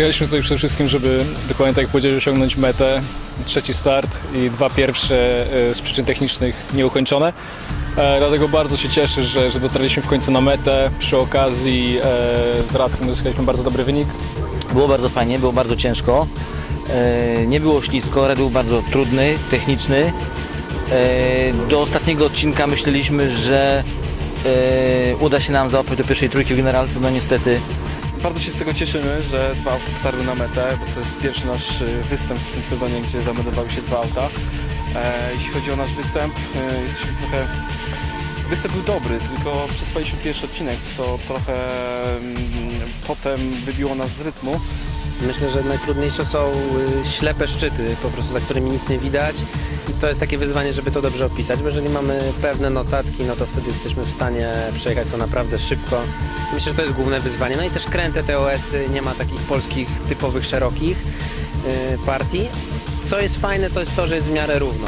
Przyjechaliśmy tutaj przede wszystkim, żeby dokładnie tak jak powiedziałeś, osiągnąć metę. Trzeci start i dwa pierwsze e, z przyczyn technicznych nieukończone. E, Dlatego bardzo się cieszę, że, że dotarliśmy w końcu na metę. Przy okazji e, z Radkiem uzyskaliśmy bardzo dobry wynik. Było bardzo fajnie, było bardzo ciężko. Nie było ślisko, rajd był bardzo trudny, techniczny. Do ostatniego odcinka myśleliśmy, że uda się nam załapać do pierwszej trójki w generalce, no niestety Bardzo się z tego cieszymy, że dwa auta dotarły na metę, bo to jest pierwszy nasz y, występ w tym sezonie, gdzie zameldowały się dwa auta. E, jeśli chodzi o nasz występ, e, jesteśmy trochę... Występ był dobry, tylko przespaliśmy pierwszy odcinek, co trochę mm, potem wybiło nas z rytmu. Myślę, że najtrudniejsze są y, ślepe szczyty, po prostu za którymi nic nie widać. I to jest takie wyzwanie, żeby to dobrze opisać. Bo jeżeli mamy pewne notatki, no to wtedy jesteśmy w stanie przejechać to naprawdę szybko. Myślę, że to jest główne wyzwanie. No i też kręte TOS-y, nie ma takich polskich typowych szerokich y, partii. Co jest fajne, to jest to, że jest w miarę równo.